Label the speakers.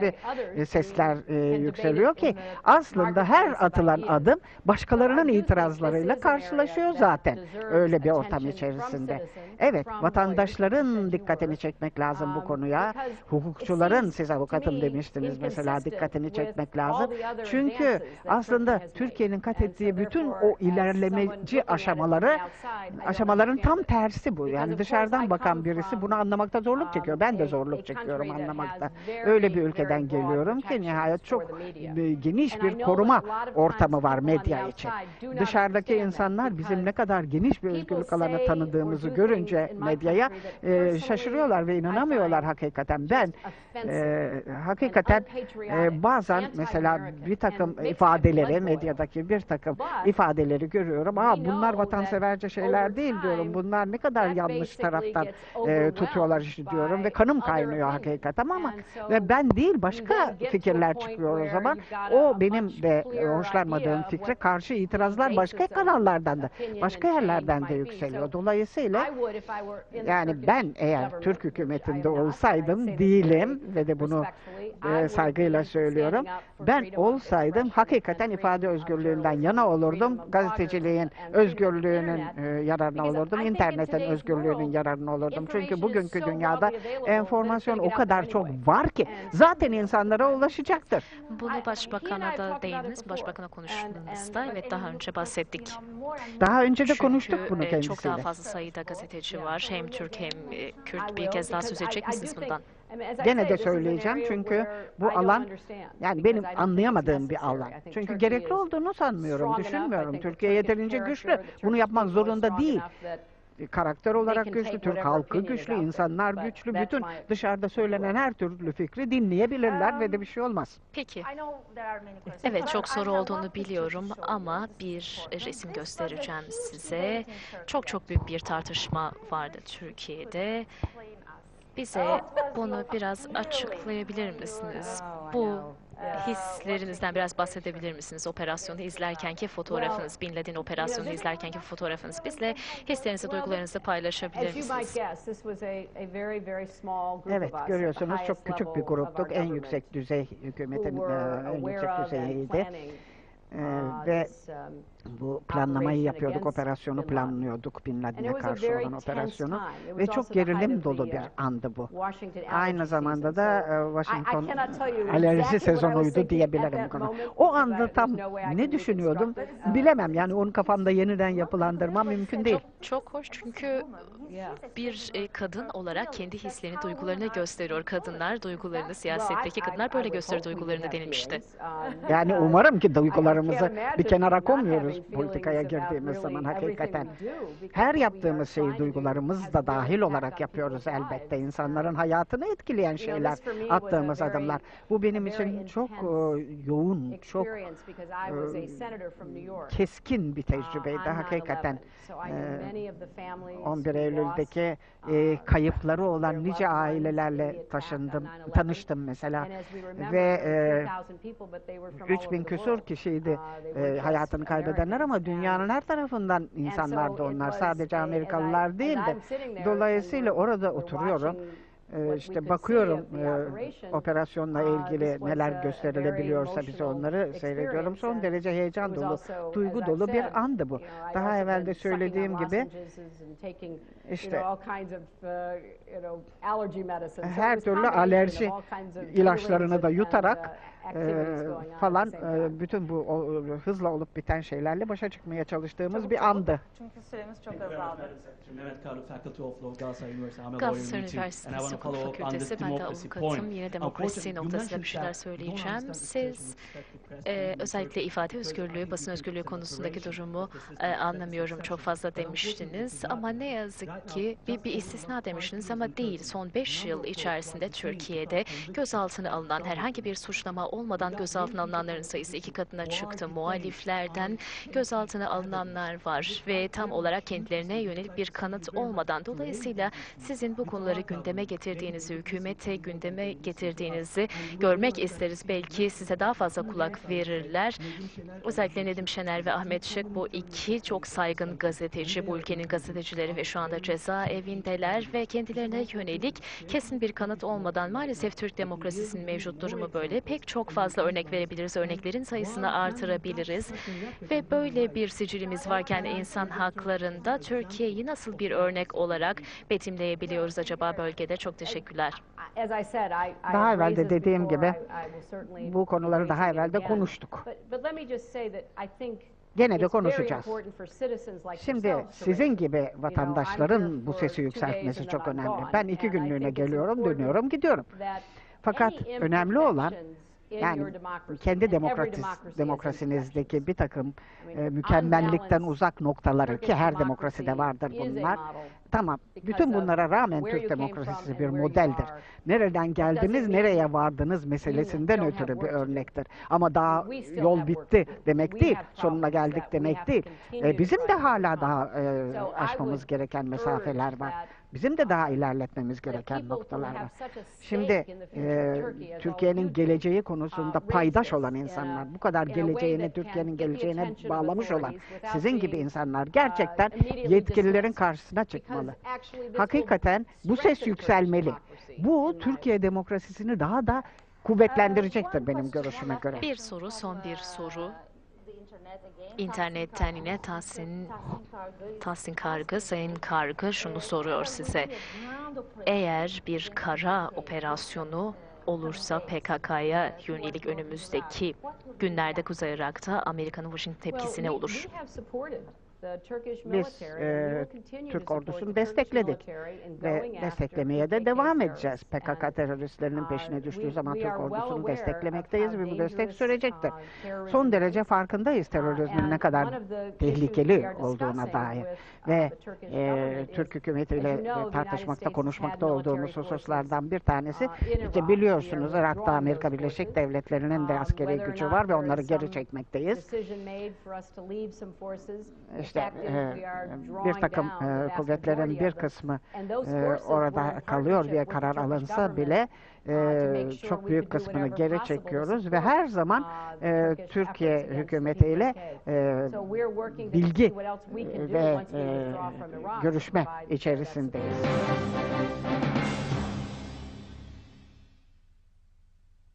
Speaker 1: çeşitli e, sesler e, yükseliyor ki aslında her atılan adım başkalarının itirazlarıyla karşılaşıyor zaten öyle bir ortam içerisinde. Evet, vatandaşların dikkatini çekmek lazım bu konuya. Hukukçuların, siz avukatım demiştiniz mesela, dikkatini çekmek lazım. Çünkü aslında Türkiye'nin kat ettiği bütün o ilerlemeci aşamaları, aşamaların tam tersi bu. Yani dışarıdan bakan birisi bunu anlamakta zorluk çekiyor. Ben de zorluk çekiyorum anlamakta. Öyle bir ülkeden geliyorum ki nihayet çok e, geniş bir koruma ortamı var medya için. Dışarıdaki insanlar bizim ne kadar geniş bir özgürlük alanı tanıdığımızı görünce medyaya e, şaşırıyorlar ve inanamıyorlar hakikaten. Ben e, hakikaten e, bazen mesela bir takım ifadeleri, medyadaki bir takım ifadeleri görüyorum. Aa bunlar vatanseverce şeyler değil diyorum. Bunlar ne kadar yanlış taraftan e, tutuyorlar işte diyorum ve kanım kaynıyor hakikaten ama ve ben değil başka fikirler çıkıyor o zaman. O benim de hoşlanmadığım fikre karşı itirazlar başka kanallardan da, başka yerlerden de yükseliyor. Dolayısıyla yani ben eğer Türk hükümetinde olsaydım değilim ve de bunu e, saygıyla söylüyorum. Ben olsaydım hakikaten ifade özgürlüğünden yana olurdum. Gazeteciliğin özgürlüğünün e, yararına olurdum. internetin özgürlüğünün yararına olurdum. Çünkü bugünkü dünyada enformasyon o kadar çok var ki zaten insanlara ulaşacaktır.
Speaker 2: Bunu başbakana da değindiniz. Başbakana konuştuğunuzda evet daha önce bahsettik.
Speaker 1: Daha önce de
Speaker 2: Çünkü
Speaker 1: konuştuk bunu
Speaker 2: e, çok daha
Speaker 1: kendisiyle.
Speaker 2: fazla sayıda gazeteci var. Hem Türk hem e, Kürt. Bir kez daha söz edecek misiniz bundan?
Speaker 1: Gene de söyleyeceğim çünkü bu alan yani benim anlayamadığım bir alan. Çünkü gerekli olduğunu sanmıyorum, düşünmüyorum. Türkiye yeterince güçlü. Bunu yapmak zorunda değil. Karakter olarak güçlü, Türk halkı güçlü, insanlar güçlü. Bütün dışarıda söylenen her türlü fikri dinleyebilirler ve de bir şey olmaz.
Speaker 2: Peki. Evet çok soru olduğunu biliyorum ama bir resim göstereceğim size. Çok çok büyük bir tartışma vardı Türkiye'de. Bize bunu biraz açıklayabilir misiniz? Bu hislerinizden biraz bahsedebilir misiniz? Operasyonu izlerkenki fotoğrafınız, Bin Laden operasyonu izlerkenki fotoğrafınız. Bizle hislerinizi, duygularınızı paylaşabilir misiniz?
Speaker 1: Evet, görüyorsunuz çok küçük bir gruptuk. En yüksek düzey hükümetin e, en yüksek düzeyiydi. E, ve bu planlamayı yapıyorduk, operasyonu planlıyorduk, Bin Laden'e karşı olan operasyonu ve çok gerilim dolu bir andı bu. Aynı zamanda da e, Washington alerji sezonuydu diyebilirim konu. O anda tam ne düşünüyordum bilemem yani onun kafamda yeniden yapılandırma mümkün değil.
Speaker 2: Çok hoş çünkü bir e, kadın olarak kendi hislerini, duygularını gösteriyor. Kadınlar duygularını, siyasetteki kadınlar böyle gösterir duygularını denilmişti.
Speaker 1: Yani umarım ki duygularımızı bir kenara koymuyoruz politikaya girdiğimiz zaman hakikaten. Her yaptığımız şeyi duygularımız da dahil olarak yapıyoruz elbette. İnsanların hayatını etkileyen şeyler, attığımız adımlar. Bu benim için çok e, yoğun, çok e, keskin bir tecrübeydi hakikaten. E, 11 Eylül'deki kayıpları olan nice ailelerle taşındım, tanıştım mesela ve e, 3000 küsur kişiydi e, hayatını kaybedenler ama dünyanın her tarafından insanlardı onlar. Sadece Amerikalılar değildi. Dolayısıyla orada oturuyorum. İşte bakıyorum e, operasyonla ilgili neler gösterilebiliyorsa bize onları seyrediyorum. Son derece heyecan dolu, duygu dolu bir andı bu. Daha evvel de söylediğim gibi işte her türlü alerji ilaçlarını da yutarak e, falan e, bütün bu o, hızla olup biten şeylerle başa çıkmaya çalıştığımız bir andı.
Speaker 3: Çünkü süremiz çok azaldı.
Speaker 4: Mehmet Karlı, Faculty of Law, Galatasaray Üniversitesi, I'm a lawyer in and I want to follow up on
Speaker 2: Fakültesi,
Speaker 4: this democracy point.
Speaker 2: Yine demokrasi noktasında bir şeyler söyleyeceğim. Siz e, özellikle ifade özgürlüğü, basın özgürlüğü konusundaki durumu e, anlamıyorum. Çok fazla demiştiniz ama ne yazık ki bir, bir istisna demiştiniz ama değil. Son 5
Speaker 4: number
Speaker 2: yıl içerisinde Türkiye'de gözaltına alınan herhangi bir suçlama olmadan gözaltına alınanların sayısı iki katına çıktı. Muhaliflerden gözaltına alınanlar var ve tam olarak kendilerine yönelik bir kanıt olmadan. Dolayısıyla sizin bu konuları gündeme getirdiğinizi, hükümete gündeme getirdiğinizi görmek isteriz. Belki size daha fazla kulak verirler. Özellikle Nedim Şener ve Ahmet Şık bu iki çok saygın gazeteci, bu ülkenin gazetecileri ve şu anda cezaevindeler ve kendilerine yönelik kesin bir kanıt olmadan maalesef Türk demokrasisinin mevcut durumu böyle. Pek çok fazla örnek verebiliriz, örneklerin sayısını artırabiliriz ve böyle bir sicilimiz varken insan haklarında Türkiye'yi nasıl bir örnek olarak betimleyebiliyoruz acaba bölgede? Çok teşekkürler.
Speaker 1: Daha evvel de dediğim gibi bu konuları daha evvel de konuştuk. Gene de konuşacağız. Şimdi sizin gibi vatandaşların bu sesi yükseltmesi çok önemli. Ben iki günlüğüne geliyorum, dönüyorum, gidiyorum. Fakat önemli olan yani kendi demokratis, demokrasinizdeki bir takım e, mükemmellikten uzak noktaları ki her demokraside vardır bunlar. Tamam. Bütün bunlara rağmen Türk demokrasisi bir modeldir. Nereden geldiniz, nereye vardınız meselesinden ötürü bir örnektir. Ama daha yol bitti demek değil, sonuna geldik demek değil. E, bizim de hala daha e, aşmamız gereken mesafeler var. Bizim de daha ilerletmemiz gereken noktalar var. Şimdi e, Türkiye'nin geleceği konusunda paydaş olan insanlar, bu kadar geleceğini Türkiye'nin geleceğine bağlamış olan sizin gibi insanlar gerçekten yetkililerin karşısına çıkmalı. Hakikaten bu ses yükselmeli. Bu Türkiye demokrasisini daha da kuvvetlendirecektir benim görüşüme göre.
Speaker 2: Bir soru, son bir soru. İnternetten yine Tahsin, Tahsin Kargı, Sayın Kargı şunu soruyor size. Eğer bir kara operasyonu olursa PKK'ya yönelik önümüzdeki günlerde Kuzey Irak'ta Amerika'nın Washington tepkisi ne olur?
Speaker 1: Biz e, Türk ordusunu destekledik ve desteklemeye de devam edeceğiz. PKK teröristlerinin peşine düştüğü zaman Türk ordusunu desteklemekteyiz ve bu destek sürecektir. Son derece farkındayız terörizmin ne kadar tehlikeli olduğuna dair ve e, Türk hükümetiyle tartışmakta, konuşmakta olduğumuz hususlardan bir tanesi işte biliyorsunuz Irak'ta Amerika Birleşik Devletleri'nin de askeri gücü var ve onları geri çekmekteyiz. İşte e, bir takım e, kuvvetlerin bir kısmı e, orada kalıyor diye karar alınsa bile e, çok büyük kısmını geri çekiyoruz ve her zaman e, Türkiye hükümetiyle e, bilgi ve e, görüşme içerisindeyiz.